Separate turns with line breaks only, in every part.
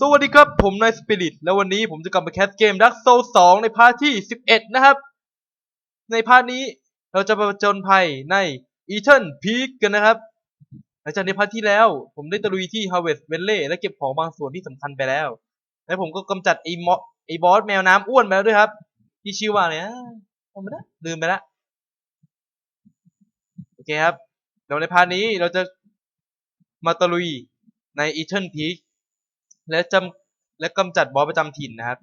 สวัสดีครับ ผมนายสปิริตแล้ววันนี้ผมจะกลับมาแคสเกมดักโซ2ในพาร์ทที่ 11 นะครับ ในพาร์ทนี้เราจะมาผจญภัยใน e t e r n Peak กันนะครับ หลังจากในพาร์ทที่แล้ว ผมได้ตะลุยที่ Harvest Valley และเก็บของบางส่วนที่สำคัญไปแล้ว และผมก็กำจัดไอ้มอไอ้บอสแมวน้ำอ้วนไปแล้วด้วยครับ ที่ชื่อว่าอะไรนะจำไม่ได้ลืมไปละโอเคครับเดี๋ยวในพาร์ทนี้เราจะมาตะลุยใน e t e r n Peak และจำและกำจัดบอสประจำถิ่นนะครับ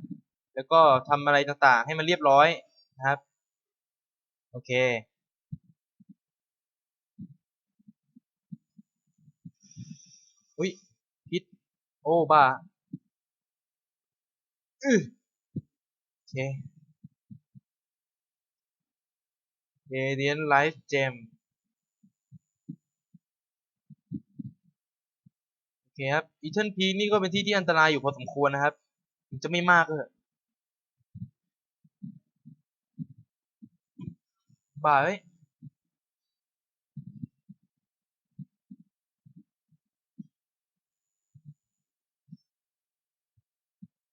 แล้วก็ทำอะไรต่างๆ ให้มันเรียบร้อยนะครับ โอเค อุ้ยพิษโอ้บ้าอือโอเค Radiant Life Gem โอเคครับอีเทนพีนี่ก็เป็นที่ที่อันตรายอยู่พอสมควรนะครับจะไม่มากก็เถอะบ้าเอ้ย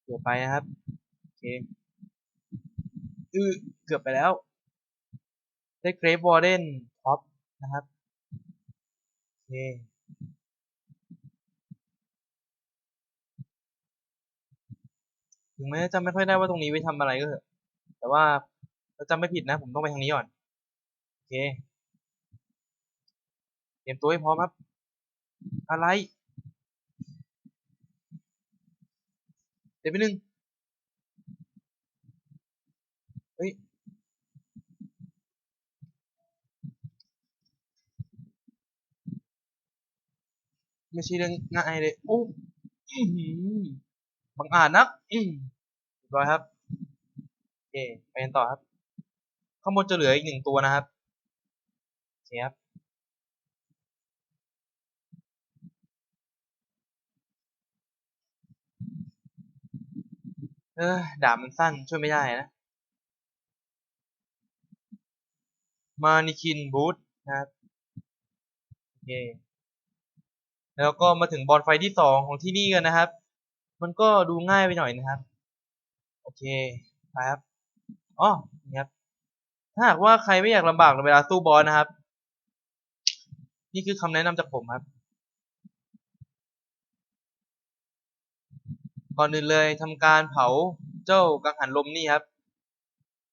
เกือบไปนะครับโอเคอือเกือบไปแล้ว ได้เกรฟวอร์เดนท็อปนะครับโอเค ถึงแม้จะไม่ค่อยได้ว่าตรงนี้ไว้ทำอะไรก็เถอะ แต่ว่าถ้าจำไม่ผิดนะ ผมต้องไปทางนี้ก่อน โอเค เตรียมตัวให้พร้อมครับ อะไรเดี๋ยวไปหนึ่งเฮ้ยไม่ใช่เรื่องง่ายเลย โอ้อื้อหือ บังอาจนักร้อยครับโอเคไปกันต่อครับ ข้างบนจะเหลืออีกหนึ่งตัวนะครับโอเคครับเออดาบมันสั้นช่วยไม่ได้นะมานิคินบูธนะครับโอเคแล้วก็มาถึงบอลไฟที่สองของที่นี่กันนะครับ มันก็ดูง่ายไปหน่อยนะครับ โอเคไปครับอ๋อนี่ครับ ถ้าหากว่าใครไม่อยากลำบากในเวลาสู้บอสนะครับ นี่คือคำแนะนำจากผมครับ ก่อนอื่นเลยทำการเผาเจ้ากังหันลมนี่ครับ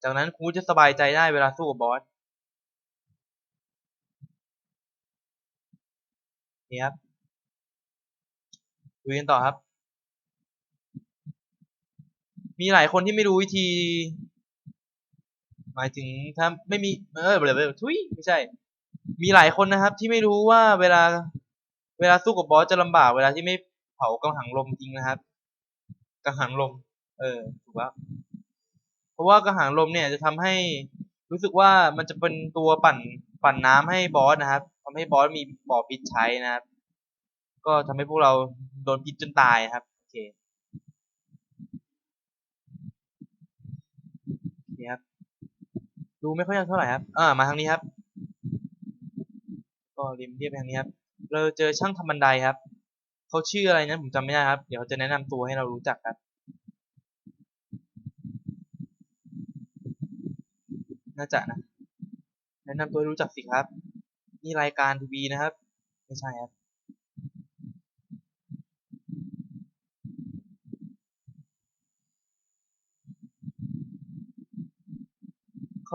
จากนั้นคุณจะสบายใจได้เวลาสู้กับบอสนี่ครับดูกันต่อครับ มีหลายคนที่ไม่รู้วิธี หมายถึงถ้าไม่มีเออเบลอทุยไม่ใช่ มีหลายคนนะครับ ที่ไม่รู้ว่าเวลา เวลาสู้กับบอสจะลำบาก เวลาที่ไม่เผากังหันลมจริงนะครับ กังหันลม เออถูกแล้วเพราะว่ากังหันลมเนี่ยจะทำให้รู้สึกว่ามันจะเป็นตัวปั่นปั่นน้ำให้บอสนะครับทำให้บอสมีบ่อพิษใช้นะครับ ก็ทำให้พวกเราโดนพิษจนตายครับโอเค นี่ครับ ดูไม่ค่อยยากเท่าไหร่ครับ อ่า มาทางนี้ครับ ก็ริมเรียบไปทางนี้ครับ เราเจอช่างทำบันไดครับ เขาชื่ออะไรนะผมจำไม่ได้ครับ เดี๋ยวจะแนะนำตัวให้เรารู้จักครับ น่าจะนะ แนะนำตัวรู้จักสิครับ นี่รายการทีวีนะครับ ไม่ใช่ครับ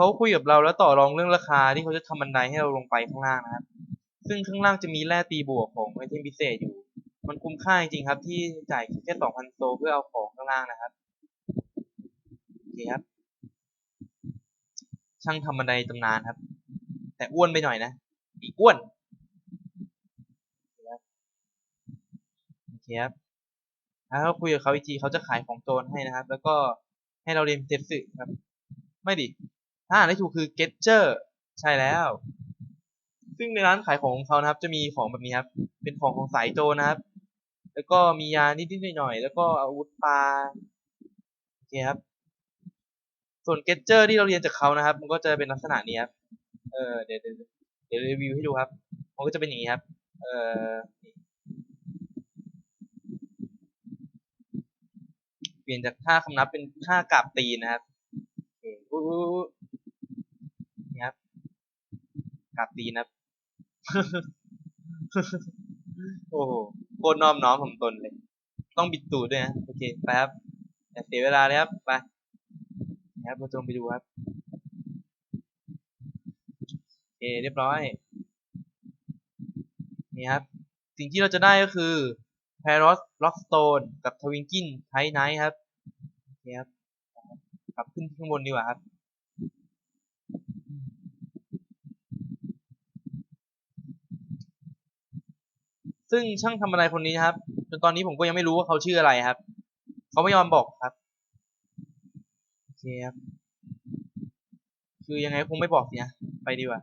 เขาคุยกับเราแล้วต่อรองเรื่องราคาที่เขาจะทำบันไดให้เราลงไปข้างล่างนะครับ ซึ่งข้างล่างจะมีแร่ตีบวกของไอเทมพิเศษอยู่ มันคุ้มค่าจริงๆครับ ที่จ่ายแค่สองพันโซเพื่อเอาของข้างล่างนะครับโอเคครับ ช่างทำบันไดตำนานครับ แต่อ้วนไปหน่อยนะอีอ้วนโอเคครับแล้วก็คุยกับเขาอีกทีเขาจะขายของโจรให้นะครับ แล้วก็ให้เราเรียนเทปสึครับ ไม่ดิ อ่านได้ถูกคือ Getcher ใช่แล้ว ซึ่งในร้านขายของของเขานะครับ จะมีของแบบนี้ครับ เป็นของของสายโจนะครับ แล้วก็มียานิดๆหน่อยๆแล้วก็อาวุธปลาโอเคครับ ส่วน Getcher ที่เราเรียนจากเขานะครับ มันก็จะเป็นลักษณะนี้ครับ เออเดี๋ยวเดี๋ยวเดี๋ยวรีวิวให้ดูครับ มันก็จะเป็นอย่างนี้ครับ เออเปลี่ยนจากท่าคำนับเป็นท่ากราบตีนนะครับโอเคอู้อู้อู้นี่ครับ กราบตีนะครับโอ้โหโคตรน้อมน้อมผมตนเลย ต้องบิดตูดด้วยนะโอเคไปครับอย่าเสียเวลาเลยครับไปนะครับเราจงไปดูครับโอเคเรียบร้อย นี่ครับ สิ่งที่เราจะได้ก็คือ p a r o s Rockstone กับ Twinkin Tight Night ครับโอเคครับ กลับขึ้นข้างบนดีกว่าครับ ซึ่งช่างทำอะไรคนนี้นะครับจนตอนนี้ผมก็ยังไม่รู้ว่าเขาชื่ออะไรครับ เขาไม่ยอมบอกครับโอเคครับ คือยังไงคงไม่บอกสินะไปดีกว่า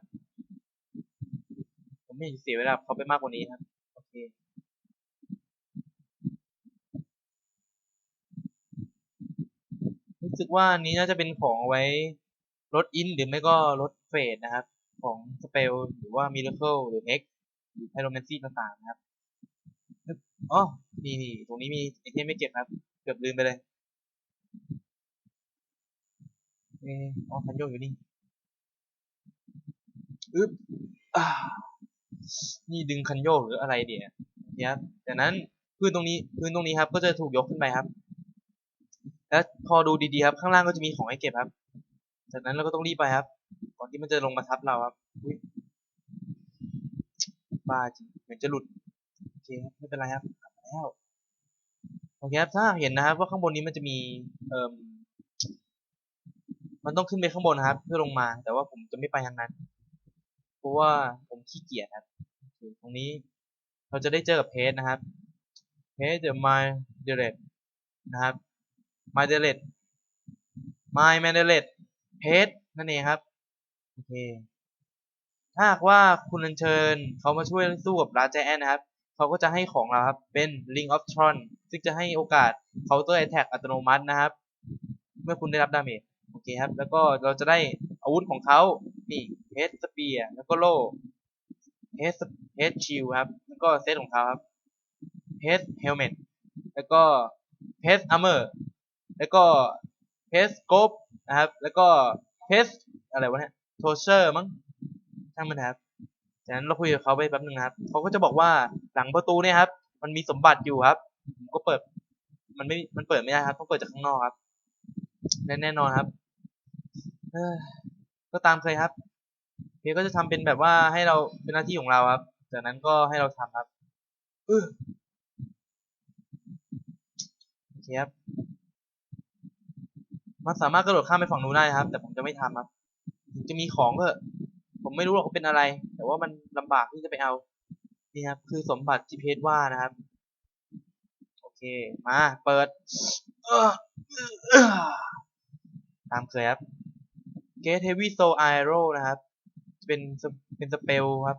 ผมไม่อยากเสียเวลาเขาไปมากกว่านี้ครับ โอเครู้สึกว่าอันนี้น่าจะเป็นของไว้ลดอินหรือไม่ก็ลดเฟดนะครับ ของสเปลหรือว่ามิราเคิลหรือเอ็กหรือไพโรแมนซีต่างๆนะครับ อ๋อนี่นี่ตรงนี้มีไอเทมไม่เก็บครับ เกือบลืมไปเลย เอออ๋อคันโยกอยู่นี่อึ๊บอ่านี่ดึงคันโยกหรืออะไรเดี๋ยวเนี่ยครับจากนั้นพื้นตรงนี้พื้นตรงนี้ครับ ก็จะถูกยกขึ้นไปครับ แล้วพอดูดีๆครับ ข้างล่างก็จะมีของให้เก็บครับ จากนั้นเราก็ต้องรีบไปครับ ก่อนที่มันจะลงมาทับเราครับอุ๊ยบ้าจริงเหมือนจะหลุด เคครับไม่เป็นไรครับกลับมาแล้วโอเคครับถ้าเห็นนะครับ ว่าข้างบนนี้มันจะมีเอ่มมันต้องขึ้นไปข้างบนนะครับ เพื่อลงมา แต่ว่าผมจะไม่ไปทางนั้น เพราะว่าผมขี้เกียจครับโอเคตรงนี้เราจะได้เจอกับเพจนะครับเพจเดอะมายเดเรตนะครับมายเดเรตมายแมนเดเรตเพจนั่นเองครับโอเคถ้าหากว่าคุณอัญเชิญเขามาช่วยสู้กับราจแอนนะครับ เขาก็จะให้ของเราครับเป็น Ring of Tron ซึ่งจะให้โอกาส Counter Attack อัตโนมัตินะครับ เมื่อคุณได้รับดาเมจโอเคครับ แล้วก็เราจะได้อาวุธของเขานี่ Head Spear แล้วก็โล่ Head Head Shield ครับ แล้วก็เซตของเขาครับ Head Helmet แล้วก็ Head Armor แล้วก็ Head Scope นะครับ แล้วก็ Head อะไรวะเนี่ย Torture มั้งช่างมันครับ จากนั้นเราคุยกับเขาไปแป๊บนึงนะครับเขาก็จะบอกว่าหลังประตูเนี่ยครับ มันมีสมบัติอยู่ครับผมก็เปิด มันไม่ มันเปิดไม่ได้ครับต้องเปิดจากข้างนอกครับแน่แน่นอนครับก็ตามเคยครับเพจก็จะทำเป็นแบบว่าให้เราเป็นหน้าที่ของเราครับ จากนั้นก็ให้เราทำครับเออโอเคครับมันสามารถกระโดดข้ามไปฝั่งนู้นได้ครับ แต่ผมจะไม่ทำครับถึงจะมีของก็เถอะ ผมไม่รู้หรอกว่าเป็นอะไร แต่ว่ามันลำบากที่จะไปเอา นี่ครับ คือสมบัติที่เพจว่านะครับ โอเค มา เปิดตามเคยครับ Get Heavy Soul Arrow นะครับ เป็นเป็นสเปลครับ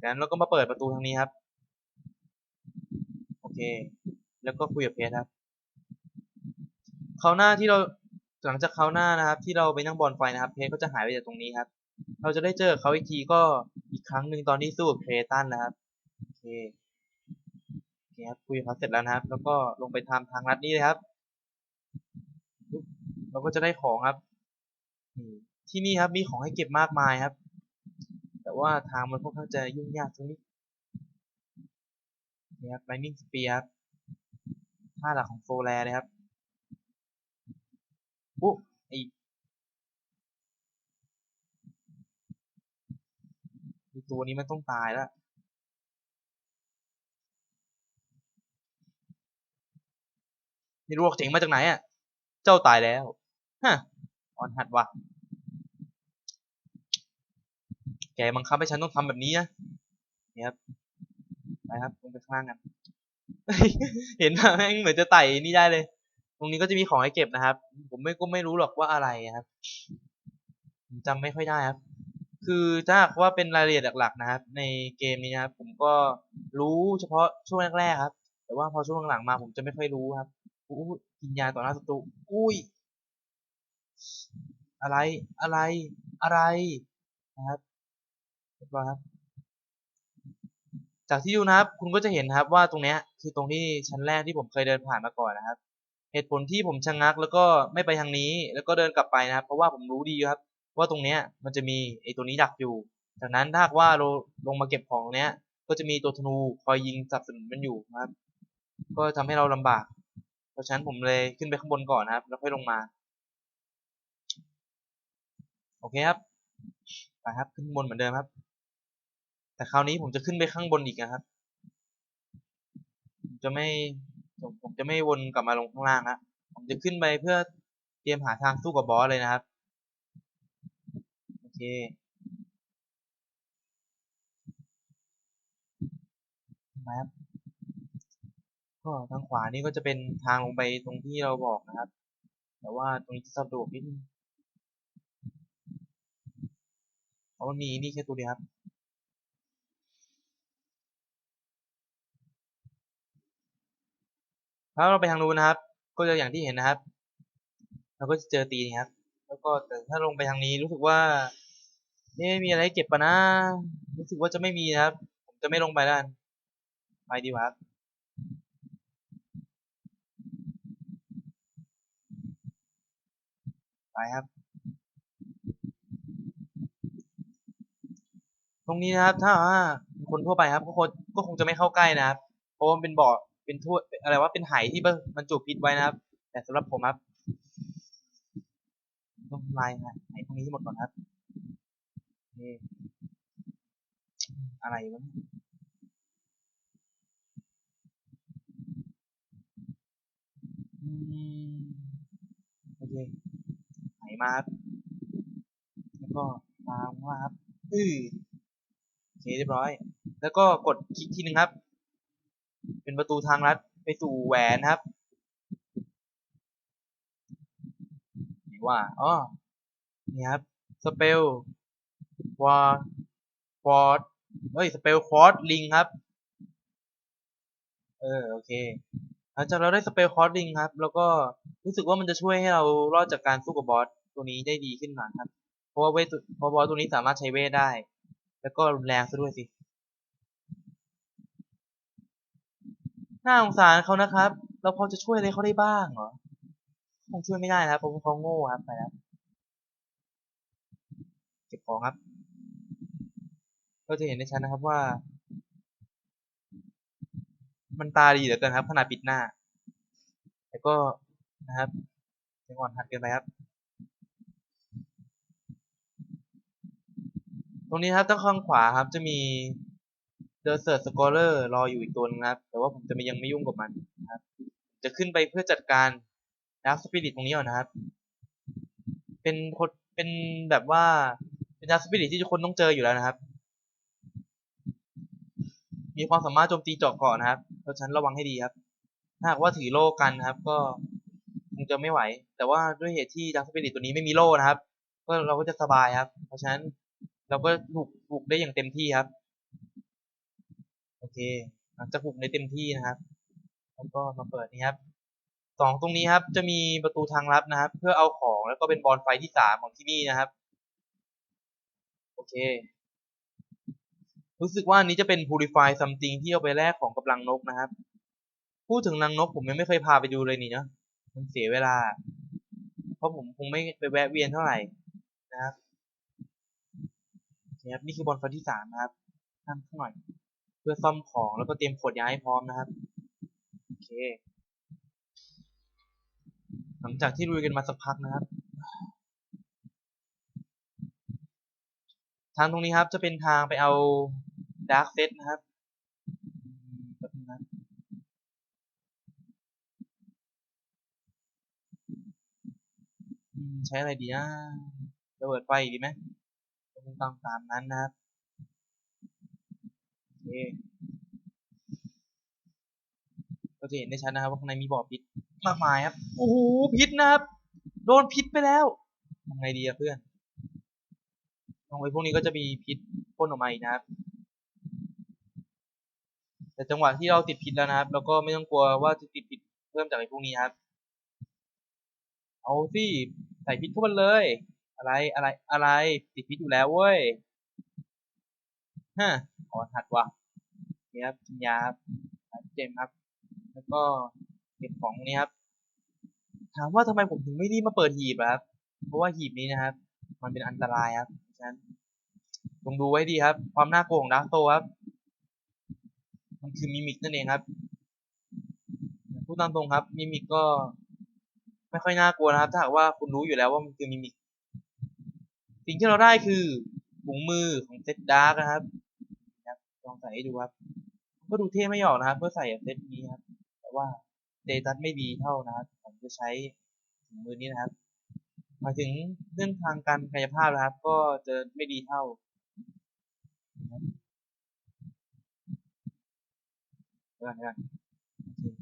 จากนั้นเราก็มาเปิดประตูทางนี้ครับ โอเค แล้วก็คุยกับเพจครับเขาวหน้าที่เรา หลังจากเขาวหน้านะครับ ที่เราไปนั่งบอลไฟนะครับ เพจก็จะหายไปจากตรงนี้ครับ เราจะได้เจอเขาอีกทีก็อีกครั้งหนึ่งตอนที่สู้กับเพตันนะครับโอเคโอเคครับคุยเขาเสร็จแล้วนะครับ แล้วก็ลงไปทำทางลัดนี้เลยครับ เราก็จะได้ของครับที่นี่ครับมีของให้เก็บมากมายครับ แต่ว่าทางมันค่อนข้างจะยุ่งยากตรงนี้นี่ครับ Lightning Spear ครับท่าหลักของโซแลเลยครับ ปุ๊ไอไอ้ตัวนี้มันต้องตายแล้วนี่รวกเจ๋งมาจากไหนอะ เจ้าตายแล้ว ฮะ อ่อนหัดวะแกบังคับให้ฉันต้องทำแบบนี้นะนี่ครับ ไปครับลงไปข้างล่างกัน เห็นว่าแม่งเหมือนจะไต่นี่ได้เลย ตรงนี้ก็จะมีของให้เก็บนะครับ ผมไม่ก็ไม่รู้หรอกว่าอะไรครับผมจำไม่ค่อยได้ครับ คือถ้าว่าเป็นรายละเอียดหลักๆ นะครับ ในเกมนี้นะครับ ผมก็รู้เฉพาะช่วงแรกๆครับ แต่ว่าพอช่วงหลังๆมาผมจะไม่ค่อยรู้ครับอู้กินยาต่อหน้าศัตรูอุ้ย อะไรอะไรอะไรนะครับเรียบร้อยครับ จากที่ดูนะครับ คุณก็จะเห็นครับว่าตรงเนี้ย คือตรงที่ชั้นแรกที่ผมเคยเดินผ่านมาก่อนนะครับ เหตุผลที่ผมชะงักแล้วก็ไม่ไปทางนี้ แล้วก็เดินกลับไปนะครับ เพราะว่าผมรู้ดีครับ ว่าตรงเนี้ยมันจะมีไอ้ตัวนี้ดักอยู่จากนั้นถ้าหากว่าเราลงมาเก็บของเนี้ย ก็จะมีตัวธนูคอยยิงสับสนุนมันอยู่นะครับ ก็ทำให้เราลำบาก เพราะฉะนั้นผมเลยขึ้นไปข้างบนก่อนนะครับ แล้วค่อยลงมา โอเคครับไปครับขึ้นบนเหมือนเดิมครับ แต่คราวนี้ผมจะขึ้นไปข้างบนอีกนะครับจะไม่ ผมผมจะไม่วนกลับมาลงข้างล่างนะผมจะขึ้นไปเพื่อเตรียมหาทางสู้กับบอสเลยนะครับ โอเคมาครับก็ทางขวานี่ก็จะเป็นทางลงไปตรงที่เราบอกนะครับ แต่ว่าตรงนี้จะสะดวกนิดนึงเพราะมันมีนี่แค่ตัวเดียวครับ ถ้าเราไปทางนู้นนะครับ ก็จะอย่างที่เห็นนะครับเราก็จะเจอตีนครับ แล้วก็แต่ถ้าลงไปทางนี้รู้สึกว่าเอ๊ะมีอะไรเก็บปะนะ รู้สึกว่าจะไม่มีนะครับ ผมจะไม่ลงไปแล้วกันไปดีกว่าครับไปครับ ตรงนี้นะครับ ถ้าว่าคนทั่วไปครับก็คงก็คงจะไม่เข้าใกล้นะครับ เพราะว่ามันเป็นบ่อ เป็นถ้วยอะไรว่าเป็นไหที่บรรจุพิษไว้นะครับ แต่สำหรับผมครับต้องลายนะไหตรงนี้ให้หมดก่อนครับนี่อะไรวะเนี่ยอืมโอเคไหมาครับแล้วก็วางว่าครับอือโอเคเรียบร้อย แล้วก็กดคลิกทีนึงครับ เป็นประตูทางลัดไปสู่แหวนครับไหนว่าอ๋อนี่ครับสเปลวอร์ฟอร์ดเฮ้ยสเปลคอร์ดลิงครับเออโอเคหลังจากเราได้สเปลคอร์ดลิงครับ แล้วก็รู้สึกว่ามันจะช่วยให้เรารอดจากการสู้กับบอสตัวนี้ได้ดีขึ้นมาครับ เพราะว่าเวทเพราะบอสตัวนี้สามารถใช้เวทได้ แล้วก็รุนแรงซะด้วยสิ น่าสงสารเขานะครับ เราพอจะช่วยอะไรเขาได้บ้างเหรอ คงช่วยไม่ได้นะครับเพราะว่าเขาโง่ครับไปแล้วเก็บของครับ ก็จะเห็นได้ชัดนะครับว่า มันตาดีเหลือเกินครับ ขนาดปิดหน้า แต่ก็นะครับยังอ่อนหัดเกินไปครับ ตรงนี้ครับตั้งข้างขวาครับจะมี The Search Scholar รออยู่อีกตัวนึงนะครับ แต่ว่าผมจะไม่ยังไม่ยุ่งกับมันนะครับ จะขึ้นไปเพื่อจัดการ Dark Spirit ตรงนี้ก่อนนะครับ เป็นคนเป็นแบบว่าเป็น Dark Spirit ที่ทุกคนต้องเจออยู่แล้วนะครับ มีความสามารถโจมตีเจาะเกาะนะครับ เพราะฉะนั้นระวังให้ดีครับ ถ้าหากว่าถือโล่กันนะครับ ก็คงจะไม่ไหว แต่ว่าด้วยเหตุที่ Dark Spirit ตัวนี้ไม่มีโล่นะครับ ก็เราก็จะสบายครับ เพราะฉะนั้นเราก็ถูกถูกได้อย่างเต็มที่ครับ เคหลังจากถูกได้เต็มที่นะครับ แล้วก็มาเปิดนี่ครับสองตรงนี้ครับ จะมีประตูทางลับนะครับ เพื่อเอาของแล้วก็เป็นบอลไฟที่สามของที่นี่นะครับ โอเค รู้สึกว่านี้จะเป็น purify something ที่เอาไปแลกของกับรังนกนะครับ พูดถึงรังนกผมยังไม่เคยพาไปดูเลยนี่เนาะมันเสียเวลา เพราะผมคงไม่ไปแวะเวียนเท่าไหร่นะครับโอเครับนี่คือบอลไฟที่สามนะครับท่านข้างหน่อย พื่อซ่อมของแล้วก็เตรียมขวดยาให้พร้อมนะครับ โอเค หลังจากที่ลุยกันมาสักพักนะครับ ทางตรงนี้ครับจะเป็นทางไปเอาดาร์กเซตนะครับแป๊บนึงนใช้อะไรดีนะระเบิดไฟดีไหมก็คงตามตามนั้นนะครับ ก็จะเห็นได้ชัดนะครับว่าข้างในมีบ่อพิษมากมายครับ โอ้โหพิษนะครับ โดนพิษไปแล้วทำไงดีอะเพื่อนลงไปพวกนี้ก็จะมีพิษพ่นออกมาอีกนะครับ แต่จังหวะที่เราติดพิษแล้วนะครับเราก็ไม่ต้องกลัวว่าจะติดพิษเพิ่มจากไอ้พวกนี้ครับ เอาสิใส่พิษเข้ามาเลย อะไรอะไรอะไรติดพิษอยู่แล้วเว้ย ฮะอ่อนหัดวะโอเครับกินยาครับเจมครับ แล้วก็เก็บของนี้ครับ ถามว่าทำไมผมถึงไม่รีบมาเปิดหีบครับ เพราะว่าหีบนี้นะครับ มันเป็นอันตรายครับฉะนั้นจงดูไว้ดีครับ ความน่ากลัวของดาร์กโซครับ มันคือมิมิกนั่นเองครับพูดตามตรงครับมิมิกก็ ไม่ค่อยน่ากลัวนะครับ ถ้าหากว่าคุณรู้อยู่แล้วว่ามันคือมิมิกสิ่งที่เราได้คือถุงมือของเซตดาร์กนะครับ ลองใส่ให้ดูครับ ก็ดูเท่ไม่ออกนะครับเมื่อใส่เซตนี้ครับ แต่ว่าเดตัสไม่ดีเท่านะครับผมจะใช้ถุงมือนี้นะครับมาถึงเรื่องทางการกายภาพนะครับ ก็จะไม่ดีเท่านะครับเดี๋ยวก่อน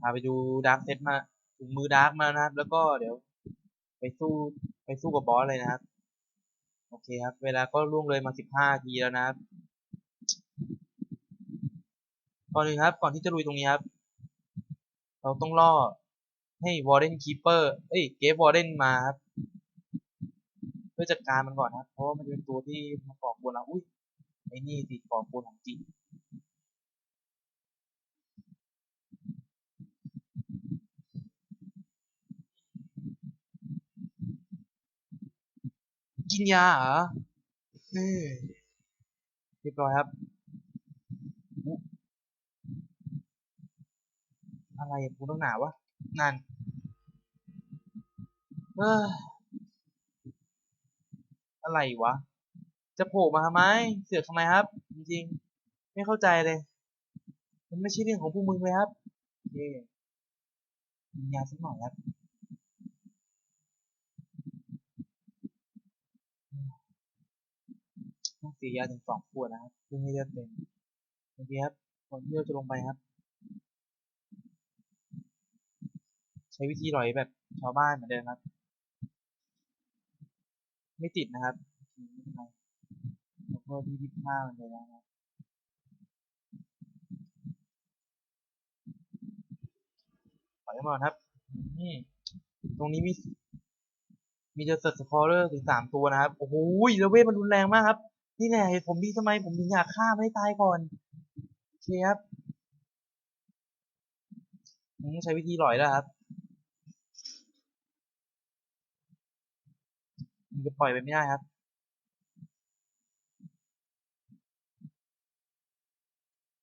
พาไปดูดาร์กเซตมาถุงมือดาร์กมานะครับ แล้วก็เดี๋ยวไปสู้ไปสู้กับบอสเลยนะครับ โอเคครับ เวลาก็ล่วงเลยมาสิบห้าทีแล้วนะครับ ก่อนหนึ่งครับ ก่อนที่จะลุยตรงนี้ครับ เราต้องล่อให้วอร์เดนคีเปอร์เอ้ยเกฟวอร์เดนมาครับ เพื่อจัดการมันก่อนครับ เพราะว่ามันเป็นตัวที่มาก่อกวนเราอุ้ยไอ้นี่สิก่อกวนของจริงกินยาเหรอนี่เรียบร้อยครับอุ๊ อะไรกูต้องหนาวะนั่นเอออะไรวะ จะโผล่มาทำไม เสือกทำไมครับ จริงๆ ไม่เข้าใจเลย มันไม่ใช่เรื่องของพวกมึงเลยครับโอเคกินยาสักหน่อยครับต้องเสียยาถึงสองขวดนะครับเพื่อให้เลือดเต็มโอเคครับก่อนที่เราจะลงไปครับ ใช้วิธีลอยแบบชาวบ้านเหมือนเดิมครับ ไม่ติดนะครับแล้วก็ที่ที่ผ้ามันเลยนะครับปล่อยมาครับอืมตรงนี้มี มีเจอเซอร์สคอร์เลอร์ถึงสามตัวนะครับ โอ้โหแล้วเวทมันรุนแรงมากครับ นี่แหละเหตุผมที่ทำไมผมถึงอยากฆ่าไม่ตายก่อนโอเคครับผมต้องใช้วิธีหลอยแล้วครับ มันจะปล่อยไปไม่ได้ครับ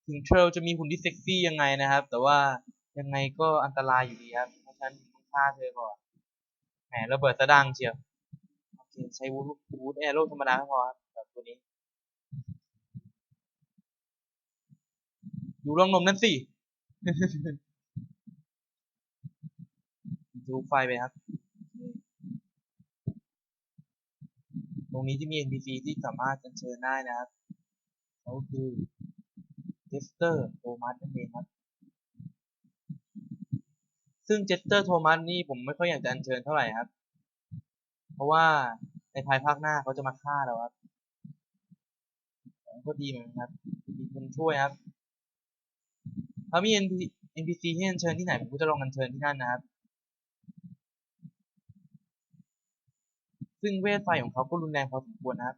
ถึงเทรลจะมีหุ่นที่เซ็กซี่ยังไงนะครับ แต่ว่ายังไงก็อันตรายอยู่ดีครับ เพราะฉะนั้นต้องฆ่าเธอก่อนแหมระเบิดสะดังเชียวโอเคใช้วูดวูดแอโร่ธรรมดาพอครับแบบตัวนี้ ดูร่องนมนั่นสิดูไฟไปครับ ตรงนี้ที่มี NPC ที่สามารถอัญเชิญได้นะครับเขาคือเจสเตอร์โทมัสนั่นเองครับ ซึ่งเจสเตอร์โทมัสนี่ผมไม่ค่อยอยากจะอัญเชิญเท่าไหร่ครับ เพราะว่าในภายภาคหน้าเขาจะมาฆ่าเราครับก็ดีเหมือนกันครับมีคนช่วยครับถ้ามี NPC NPC ที่อัญเชิญที่ไหนผมก็จะลองอัญเชิญที่นั่นนะครับ ซึ่งเวทไฟของเขาก็รุนแรงพอสมควรนะครับ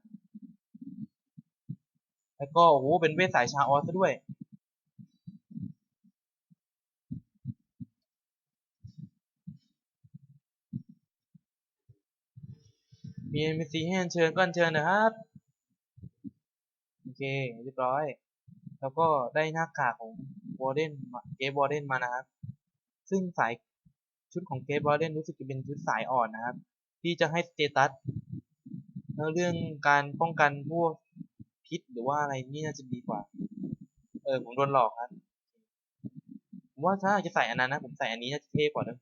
แล้วก็โอ้โหเป็นเวทสายชาออสซะด้วย มี NPC ให้เชิญก็เชิญนะครับ โอเคเรียบร้อย แล้วก็ได้หน้ากากของวอร์เดนเกฟวอร์เดนมานะครับ ซึ่งสายชุดของเกฟวอร์เดนรู้สึกจะเป็นชุดสายอ่อนนะครับ ที่จะให้สเตตัสแล้วเรื่องการป้องกันพวกพิษหรือว่าอะไรนี่น่าจะดีกว่า เออผมโดนหลอกครับผมว่าถ้าจะใส่อันนั้นนะผมใส่อันนี้น่าจะเท่กว่านะ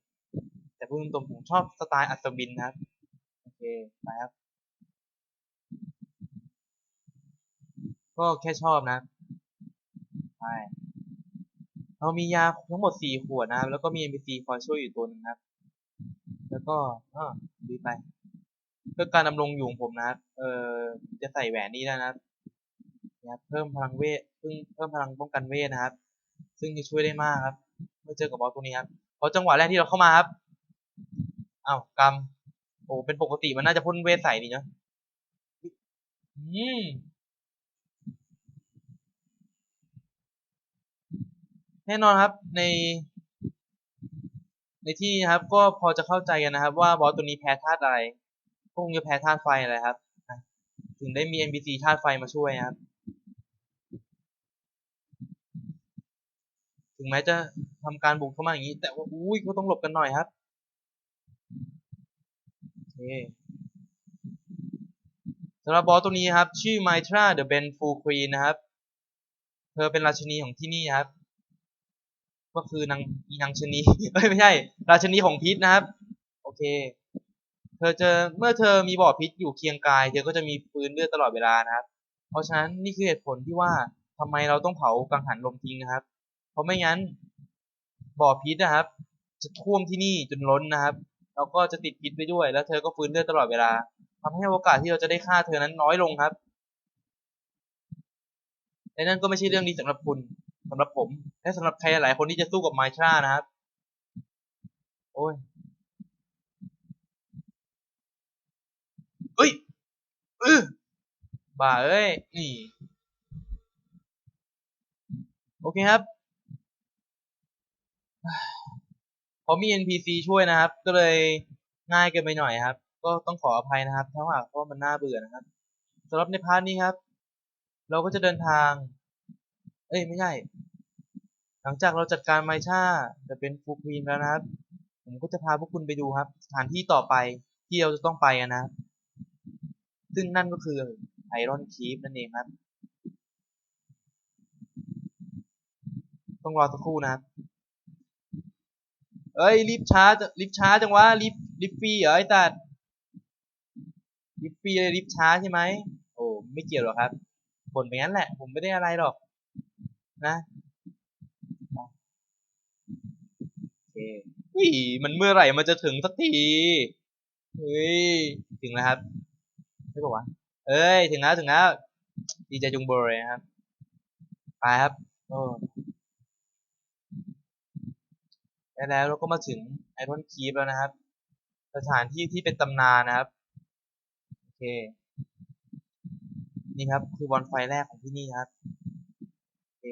แต่พูดตรงๆผมชอบสไตล์อัศวินครับโอเคไปครับ ก็แค่ชอบนะใช่เรามียาทั้งหมดสี่ขวดนะครับ แล้วก็มี NPC คอยช่วยอยู่ตัวหนึงครับ แล้วก็เีไป เพื่อการดำรงอยู่ของผมนะครับ เออจะใส่แหวนนี้แล้วนะครับนะครับเพิ่มพลังเวทเพิ่มเพิ่มพลังป้องกันเวทนะครับ ซึ่งจะช่วยได้มากครับ เมื่อเจอกับบอสตัวนี้ครับเพราะจังหวะแรกที่เราเข้ามาครับอ้าวกำโอ้เป็นปกติมันน่าจะพ่นเวทใส่ดีเนาะอืมแน่นอนครับใน ในที่นี้นะครับ ก็พอจะเข้าใจกันนะครับ ว่าบอสตัวนี้แพ้ธาตุอะไรก็คงจะแพ้ธาตุไฟอะไรครับถึงได้มี NPC ธาตุไฟมาช่วยนะครับ ถึงแม้จะทำการบุกเข้ามาอย่างนี้ แต่ว่าอุ้ยก็ต้องหลบกันหน่อยครับโอเคสำหรับบอสตัวนี้ครับ ชื่อ Mitra the Benful Queen นะครับ เธอเป็นราชินีของที่นี่ครับ ก็คือนางอีนางชนีไม่ใช่ ราชินีของพิษนะครับ โอเค เธอจอเมื่อเธอมีบ่อพิษอยู่เคียงกาย เธอก็จะมีปืนเลือดตลอดเวลานะครับ เพราะฉะนั้นนี่คือเหตุผลที่ว่าทำไมเราต้องเผากังหันลมทิ้งนะครับ เพราะไม่งั้น บ่อพิษนะครับ จะท่วมที่นี่จนล้นนะครับแล้วก็จะติดพิษไปด้วย แล้วเธอก็ฟื้นเลือดตลอดเวลาทำให้โอกาสที่เราจะได้ฆ่าเธอนั้นน้อยลงครับและนั่นก็ไม่ใช่เรื่องดีสำหรับคุณ สำหรับผม และสำหรับใครหลายคนที่จะสู้กับไมทรานะครับ โอ้ยเอ้ยเออบ้าเอ้ย นี่ โอเคครับ พอมี NPC ช่วยนะครับ ก็เลยง่ายเกินไปหน่อยครับ ก็ต้องขออภัยนะครับถ้าหากว่ามันน่าเบื่อนะครับสำหรับในพาร์ทนี้ครับ เราก็จะเดินทาง เอ้ยไม่ใช่ หลังจากเราจัดการไมช่าจะเป็นฟูควีนแล้วนะครับ ผมก็จะพาพวกคุณไปดูครับ สถานที่ต่อไปที่เราจะต้องไปนะครับซึ่งนั่นก็คือไอรอนคีฟนั่นเองครับ ต้องรอสักครู่นะครับเอ้ยรีบช้าจะรีบช้าจังวะรีบรีบฟรีเหรอไอ้ตัดรีบฟรีเลยรีบช้าใช่ไหมโอ้ไม่เกี่ยวหรอกครับบ่นไปงั้นแหละ ผมไม่ได้อะไรหรอก นะโอเคเฮ้ยมันเมื่อไหร่มันจะถึงสักที เฮ้ย ถึงแล้วครับใช่ปะวะเอ้ย ถึงแล้วถึงแล้ว ดีใจจุงเบยนะครับ ไปครับโอ้และแล้วเราก็มาถึงไอรอนคีฟแล้วนะครับ สถานที่ที่เป็นตำนานนะครับ โอเค นี่ครับ คือบอลไฟแรกของที่นี่ครับ โอเค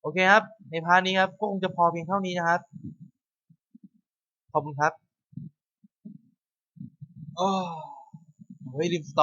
โอเคครับ ในพาร์ทนี้ครับก็คงจะพอเพียงเท่านี้นะครับ ขอบคุณครับ โอ้ยริมสต